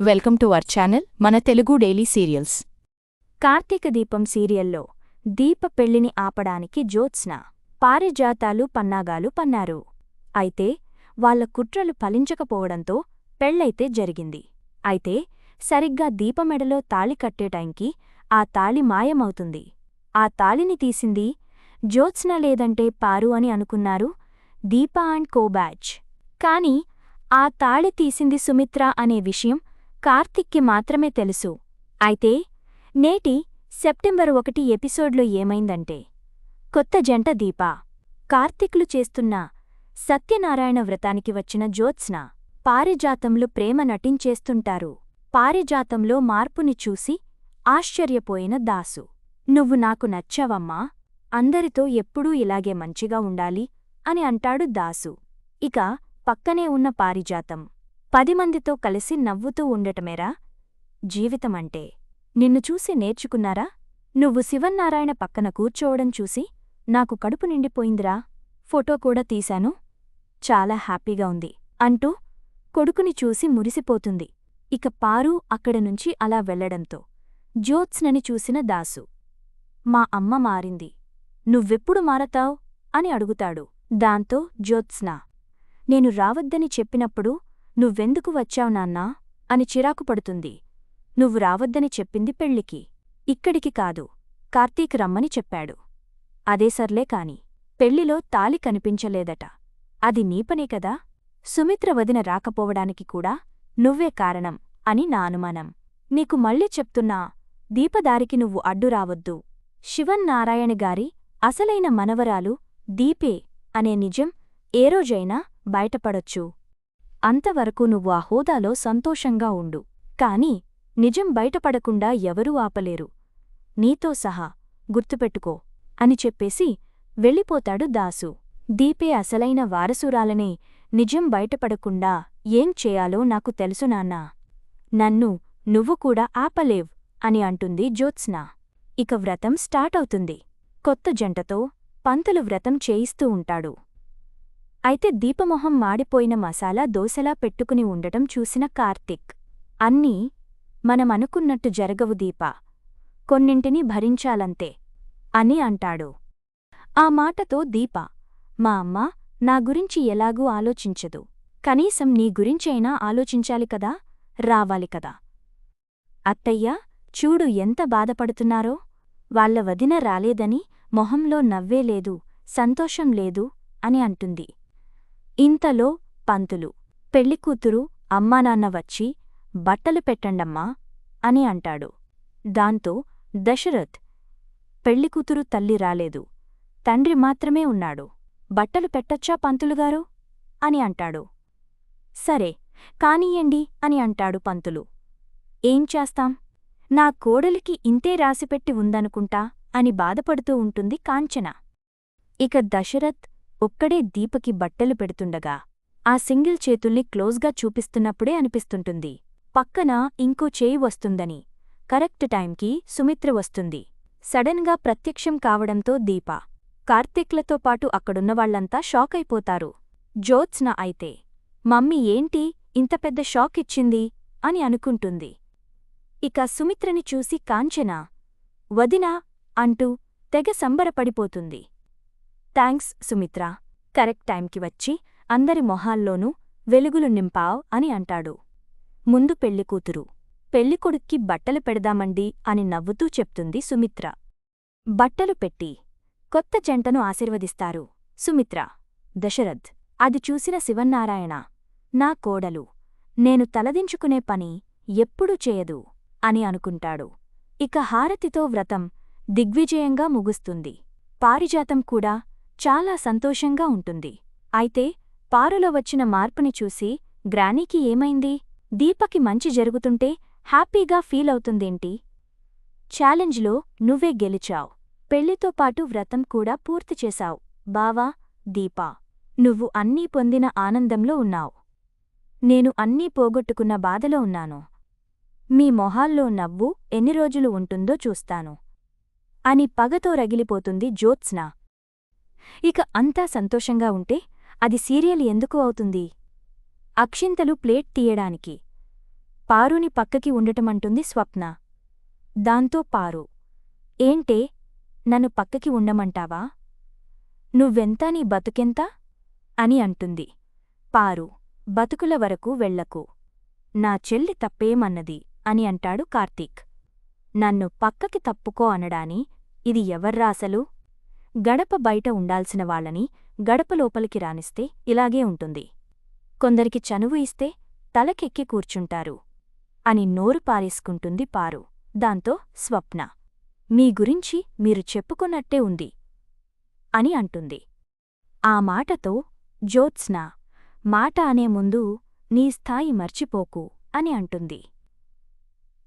Welcome to our channel మన Telugu daily serials. Karthika దీపం సీరియల్లో దీప పెళ్ళిని ఆపడానికి జ్యోత్స్న పారిజాతాలు పన్నాగాలు పన్నారు. అయితే వాళ్ళ కుట్రలు ఫలించకపోవడంతో పెళ్ళైతే జరిగింది. అయితే సరిగ్గా దీపమెడలో తాళి కట్టే టైంకి ఆ తాళి మాయమవుతుంది. ఆ తాళిని తీసింది జ్యోత్స్న లేదంటే పారు అని అనుకున్నారు దీప అండ్ కోబ్యాచ్ కాని ఆ తాళి తీసింది సుమిత్ర అనే విషయం కార్తిక్కి మాత్రమే తెలుసు. అయితే నేటి సెప్టెంబర్ ఒకటి ఎపిసోడ్లో ఏమైందంటే కొత్త జంట దీప. కార్తిక్లు చేస్తున్న సత్యనారాయణ వ్రతానికి వచ్చిన జ్యోత్స్న పారిజాతంలో ప్రేమ నటించేస్తుంటారు. పారిజాతంలో మార్పుని చూసి ఆశ్చర్యపోయిన దాసు. నువ్వు నాకు నచ్చావమ్మా అందరితో ఎప్పుడూ ఇలాగే మంచిగా ఉండాలి అని అంటాడు దాసు. ఇక పక్కనే ఉన్న పారిజాతం. పది మందితో కలిసి నవ్వుతూ ఉండటమేరా? జీవితమంటే. నిన్ను చూసి నేర్చుకున్నారా? నువ్వు శివన్నారాయణ పక్కన కూర్చోవడం చూసి నాకు కడుపు నిండిపోయిందిరా. ఫోటో కూడా తీశాను. చాలా హ్యాపీగా ఉంది. అంటూ కొడుకుని చూసి మురిసిపోతుంది. ఇక పారు అక్కడ నుంచి అలా వెళ్ళడంతో జ్యోత్స్నని చూసిన దాసు. మా అమ్మ మారింది. నువ్వెప్పుడు మారతావ్? అని అడుగుతాడు. దాంతో జ్యోత్స్న. నేను రావద్దని చెప్పినప్పుడు నువ్వెందుకు వచ్చావు నాన్నా? అని చిరాకు పడుతుంది. నువ్వు రావద్దని చెప్పింది పెళ్ళికి ఇక్కడికి కాదు కార్తీక్ రమ్మని చెప్పాడు. అదే సర్లే కాని పెళ్ళిలో తాలి కనిపించలేదట. అది నీపనే కదా? సుమిత్ర వదిన రాకపోవడానికి కూడా నువ్వే కారణం అని నా అనుమానం. నీకు మళ్ళీ చెప్తున్నా దీపదారికి నువ్వు అడ్డు రావద్దు. శివన్నారాయణ గారి అసలైన మనవరాలు దీపే అనే నిజం ఏ రోజైనా బయటపడొచ్చు. అంతవరకు నువ్వు ఆ హోదాలో సంతోషంగా ఉండు. కాని నిజం బయటపడకుండా ఎవరూ ఆపలేరు. నీతో సహా గుర్తుపెట్టుకో అని చెప్పేసి వెళ్ళిపోతాడు దాసు. దీపే అసలైన వారసురాలనే నిజం బయటపడకుండా ఏం చేయాలో నాకు తెలుసు నాన్నా. నన్ను నువ్వు కూడా ఆపలేవ్ అని అంటుంది జ్యోత్స్న. ఇక వ్రతం స్టార్ట్ అవుతుంది. కొత్త జంటతో పంతులు వ్రతం చేయిస్తూ ఉంటాడు. అయితే దీపమొహం మాడిపోయిన మసాలా దోశలా పెట్టుకుని ఉండటం చూసిన కార్తిక్. అన్నీ మనమనుకున్నట్టు జరగవు దీప. కొన్నింటిని భరించాలంతే అని అంటాడు. ఆ మాటతో దీప మా అమ్మ నా గురించి ఎలాగూ ఆలోచించదు. కనీసం నీ గురించైనా ఆలోచించాలి కదా రావాలి కదా. అత్తయ్యా చూడు ఎంత బాధపడుతున్నారో. వాళ్ళ వదిన రాలేదని మొహంలో నవ్వే లేదు సంతోషం లేదు అని అంటుంది. ఇంతలో పంతులు పెళ్ళికూతురు అమ్మానాన్న వచ్చి బట్టలు పెట్టండమ్మా అని అంటాడు. దాంతో దశరథ్ పెళ్ళికూతురు తల్లి రాలేదు తండ్రి మాత్రమే ఉన్నాడు బట్టలు పెట్టొచ్చా పంతులుగారు అని అంటాడు. సరే కానియ్యండి అని అంటాడు పంతులు. ఏం చేస్తాం? నా కోడలికి ఇంతే రాసిపెట్టి ఉందనుకుంటా అని బాధపడుతూ ఉంటుంది కాంచన. ఇక దశరథ్ ఒక్కడే దీపకి బట్టలు పెడుతుండగా ఆ సింగిల్ చేతుల్ని క్లోజ్గా చూపిస్తున్నప్పుడే అనిపిస్తుంటుంది. పక్కన ఇంకో చేయి వస్తుందని కరెక్ట్ టైంకి సుమిత్ర వస్తుంది. సడన్గా ప్రత్యక్షం కావడంతో దీప కార్తీక్లతో పాటు అక్కడున్నవాళ్ళంతా షాకైపోతారు. జ్యోత్స్న అయితే మమ్మీ ఏంటి ఇంత పెద్ద షాక్ ఇచ్చింది? అని అనుకుంటుంది. ఇక సుమిత్రని చూసి కాంచన వదినా అంటూ తెగ సంబరపడిపోతుంది. థ్యాంక్స్ సుమిత్ర. కరెక్ట్ టైంకి వచ్చి అందరి మొహాల్లోనూ వెలుగులు నింపావ్ అని అంటాడు. ముందు పెళ్ళికూతురు పెళ్ళికొడుక్కి బట్టలు పెడదామండి అని నవ్వుతూ చెప్తుంది సుమిత్ర. బట్టలు పెట్టి కొత్త జంటను ఆశీర్వదిస్తారు. సుమిత్ర. దశరథ్. అది చూసిన శివన్నారాయణ. నా కోడలు. నేను తలదించుకునే పని ఎప్పుడూ చేయదు అని అనుకుంటాడు. ఇక హారతితో వ్రతం దిగ్విజయంగా ముగుస్తుంది. పారిజాతం కూడా చాలా సంతోషంగా ఉంటుంది. అయితే పారులో వచ్చిన మార్పుని చూసి గ్రానీకి ఏమైంది? దీపకి మంచి జరుగుతుంటే హ్యాపీగా ఫీల్ అవుతుందేంటి? ఛాలెంజ్లో నువ్వే గెలిచావు. పెళ్ళితో పాటు వ్రతం కూడా పూర్తి చేశావ్. బావా దీపా నువ్వు అన్నీ పొందిన ఆనందంలో ఉన్నావ్. నేను అన్నీ పోగొట్టుకున్న బాధలో ఉన్నాను. మీ మొహాల్లో నవ్వు ఎన్ని రోజులు ఉంటుందో చూస్తాను. అని పగతో రగిలిపోతుంది జ్యోత్స్న. ఇక అంతా సంతోషంగా ఉంటే అది సీరియల్ ఎందుకు అవుతుంది? అక్షింతలు ప్లేట్ తీయడానికి. పారుని పక్కకి ఉండటమంటుంది స్వప్న. దాంతో పారు. ఏంటే? నన్ను పక్కకి ఉండమంటావా? నువ్వెంత నీ బతుకెంత? అని అంటుంది. పారు. బతుకుల వరకు వెళ్ళకు నా చెల్లి తప్పేమన్నది? అని అంటాడు కార్తీక్. నన్ను పక్కకి తప్పుకో అనడాని? ఇది ఎవర్రాసలు గడప బయట ఉండాల్సిన వాళ్ళని గడప లోపలికి రానిస్తే ఇలాగే ఉంటుంది. కొందరికి చనువు ఇస్తే తలకెక్కి కూర్చుంటారు. అని నోరు పారేసుకుంటుంది పారు. దాంతో స్వప్న మీ గురించి మీరు చెప్పుకున్నట్టే ఉంది అని అంటుంది. ఆ మాటతో జ్యోత్స్న మాట అనే ముందు నీ స్థాయి మర్చిపోకు అని అంటుంది.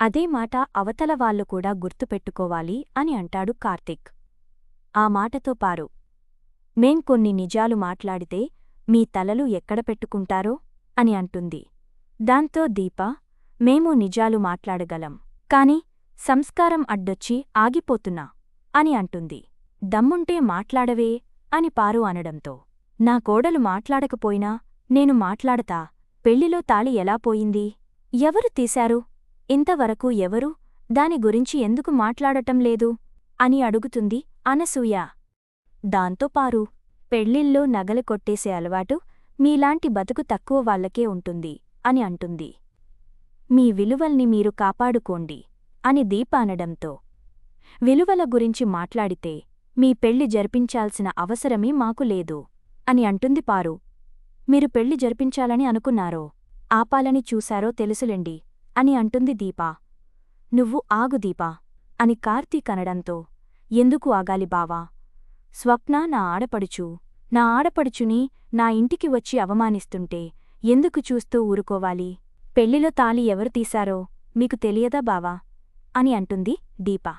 అదే మాట అవతల వాళ్ళు కూడా గుర్తుపెట్టుకోవాలి అని అంటాడు కార్తిక్. ఆ మాటతో పారు. మేం కొన్ని నిజాలు మాట్లాడితే మీ తలలు ఎక్కడ పెట్టుకుంటారో అని అంటుంది. దాంతో దీప మేము నిజాలు మాట్లాడగలం. కాని సంస్కారం అడ్డొచ్చి ఆగిపోతున్నా అని అంటుంది. దమ్ముంటే మాట్లాడవే అని పారు అనడంతో. నా కోడలు మాట్లాడకపోయినా నేను మాట్లాడతా పెళ్ళిలో తాళి ఎలా పోయింది? ఎవరు తీశారు? ఇంతవరకు ఎవరు? దాని గురించి ఎందుకు మాట్లాడటం లేదు? అని అడుగుతుంది అనసూయ. దాంతో పారు నగలు కొట్టేసే అలవాటు మీలాంటి బతుకు తక్కువ వాళ్ళకే ఉంటుంది అని అంటుంది. మీ విలువల్ని మీరు కాపాడుకోండి అని దీప అనడంతో విలువల గురించి మాట్లాడితే మీ పెళ్ళి జరిపించాల్సిన అవసరమే మాకు లేదు అని అంటుంది పారు. మీరు పెళ్ళి జరిపించాలని అనుకున్నారో ఆపాలని చూశారో తెలుసులెండి అని అంటుంది దీపా. నువ్వు ఆగు దీపా అని కార్తీక్ అనడంతో ఎందుకు ఆగాలి బావా? స్వప్న నా ఆడపడుచు. నా ఆడపడుచుని నా ఇంటికి వచ్చి అవమానిస్తుంటే ఎందుకు చూస్తూ ఊరుకోవాలి? పెళ్ళిలో తాళి ఎవరు తీశారో మీకు తెలియదా బావా? అని అంటుంది దీపా.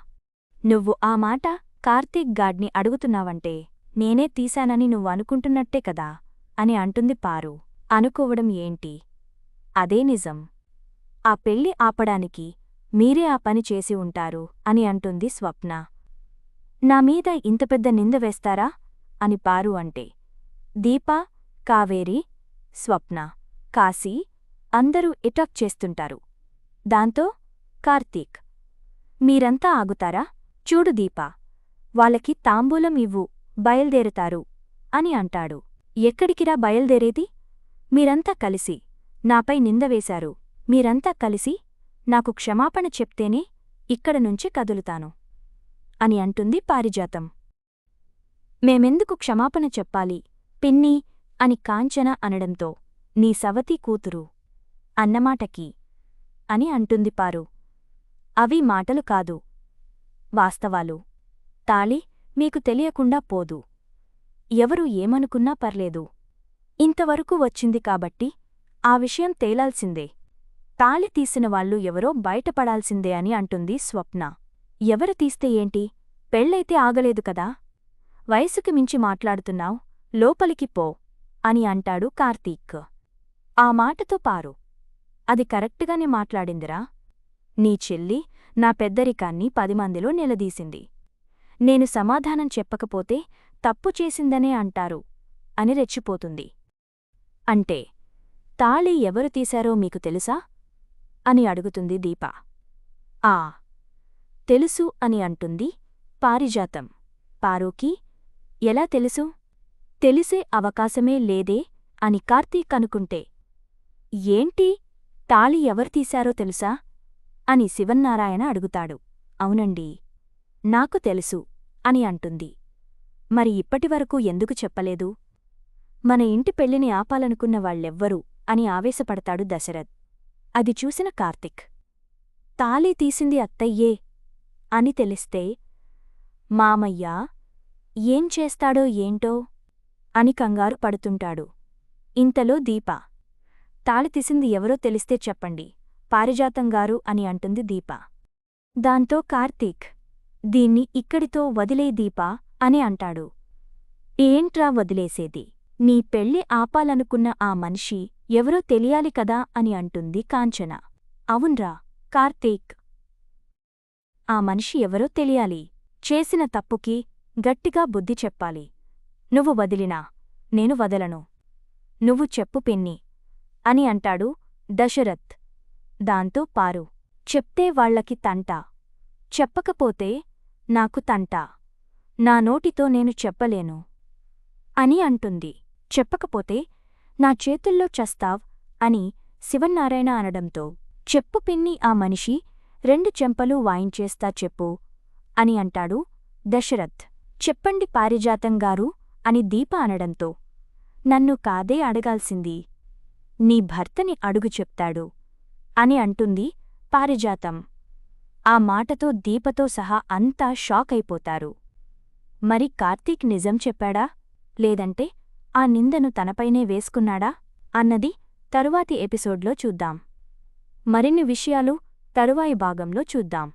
నువ్వు ఆ మాట కార్తీక్ గాడ్ని అడుగుతున్నావంటే నేనే తీశానని నువ్వు అనుకుంటున్నట్టే కదా? అని అంటుంది పారు. అనుకోవడం ఏంటి? అదే నిజం. ఆ పెళ్ళి ఆపడానికి మీరే ఆ పని చేసి ఉంటారు అని అంటుంది స్వప్న. నా మీద ఇంత పెద్ద నింద వేస్తారా? అని పారు అంటే దీప కావేరి స్వప్న కాశీ అందరూ ఎటాక్ చేస్తుంటారు. దాంతో కార్తీక్ మీరంతా ఆగుతారా? చూడు దీప వాళ్ళకి తాంబూలం ఇవ్వు బయల్దేరుతారు అని అంటాడు. ఎక్కడికిరా బయల్దేరేది? మీరంతా కలిసి నాపై నిందవేశారు మీరంతా కలిసి నాకు క్షమాపణ చెప్తేనే ఇక్కడ నుంచి కదులుతాను. అని అంటుంది పారిజాతం. మేమెందుకు క్షమాపణ చెప్పాలి పిన్ని? అని కాంచన అనడంతో నీ సవతి కూతురు అన్నమాటకి అని అంటుంది పారు. అవి మాటలు కాదు వాస్తవాలు. తాళి మీకు తెలియకుండా పోదు. ఎవరు ఏమనుకున్నా పర్లేదు. ఇంతవరకు వచ్చింది కాబట్టి ఆ విషయం తేలాల్సిందే. తాళి తీసిన వాళ్ళు ఎవరో బయటపడాల్సిందే అని అంటుంది స్వప్న. ఎవరు తీస్తే ఏంటి? పెళ్ళైతే ఆగలేదు కదా? వయసుకి మించి మాట్లాడుతున్నావు లోపలికి పో అని అంటాడు కార్తీక్. ఆ మాటతో పారు. అది కరెక్టుగానే మాట్లాడిందిరా. నీ చెల్లి నా పెద్దరికాన్ని పదిమందిలో నిలదీసింది. నేను సమాధానం చెప్పకపోతే తప్పు చేసిందనే అంటారు అని రెచ్చిపోతుంది. అంటే తాళి ఎవరు తీశారో మీకు తెలుసా? అని అడుగుతుంది దీప. ఆ తెలుసు అని అంటుంది పారిజాతం. పారోకి ఎలా తెలుసు? తెలిసే అవకాశమే లేదే అని కార్తీక్ అనుకుంటే. ఏంటి? తాళి ఎవరు తీశారో తెలుసా? అని శివన్నారాయణ అడుగుతాడు. అవునండి నాకు తెలుసు అని అంటుంది. మరి ఇప్పటివరకు ఎందుకు చెప్పలేదు? మన ఇంటి పెళ్ళిని ఆపాలనుకున్న వాళ్ళెవ్వరు? అని ఆవేశపడతాడు దశరథ్. అది చూసిన కార్తిక్. తాళి తీసింది అత్తయ్యే అని తెలిస్తే మామయ్య ఏం చేస్తాడో ఏంటో? అని కంగారు పడుతుంటాడు. ఇంతలో దీప తాళితీసింది ఎవరో తెలిస్తే చెప్పండి పారిజాతంగారు అని అంటుంది దీప. దాంతో కార్తీక్ దీన్ని ఇక్కడితో వదిలే దీపా అని అంటాడు. ఏంట్రా వదిలేసేది? నీ పెళ్ళి ఆపాలనుకున్న ఆ మనిషి ఎవరో తెలియాలి కదా అని అంటుంది కాంచన. అవున్రా కార్తీక్ ఆ మనిషి ఎవరో తెలియాలి. చేసిన తప్పుకి గట్టిగా బుద్ధి చెప్పాలి. నువ్వు వదిలినా నేను వదలను. నువ్వు చెప్పు పిన్ని అని అంటాడు దశరథ్. దాంతో పారు. చెప్తే వాళ్ళకి తంట. చెప్పకపోతే నాకు తంట. నా నోటితో నేను చెప్పలేను. అని అంటుంది. చెప్పకపోతే నా చేతుల్లో చస్తావ్ అని శివన్నారాయణ అనడంతో. చెప్పు పిన్ని ఆ మనిషి రెండు చెంపలు వాయించేస్తా చెప్పు అని అంటాడు దశరథ్. చెప్పండి పారిజాతంగారు అని దీప అనడంతో. నన్ను కాదే అడగాల్సింది. నీ భర్తని అడుగు చెప్తాడు అని అంటుంది పారిజాతం. ఆ మాటతో దీపతో సహా అంతా షాక్ అయిపోతారు. మరి కార్తీక్ నిజం చెప్పాడా? లేదంటే ఆ నిందను తనపైనే వేసుకున్నాడా? అన్నది తరువాతి ఎపిసోడ్లో చూద్దాం. మరిన్ని విషయాలు తరువాయి భాగంలో చూద్దాం.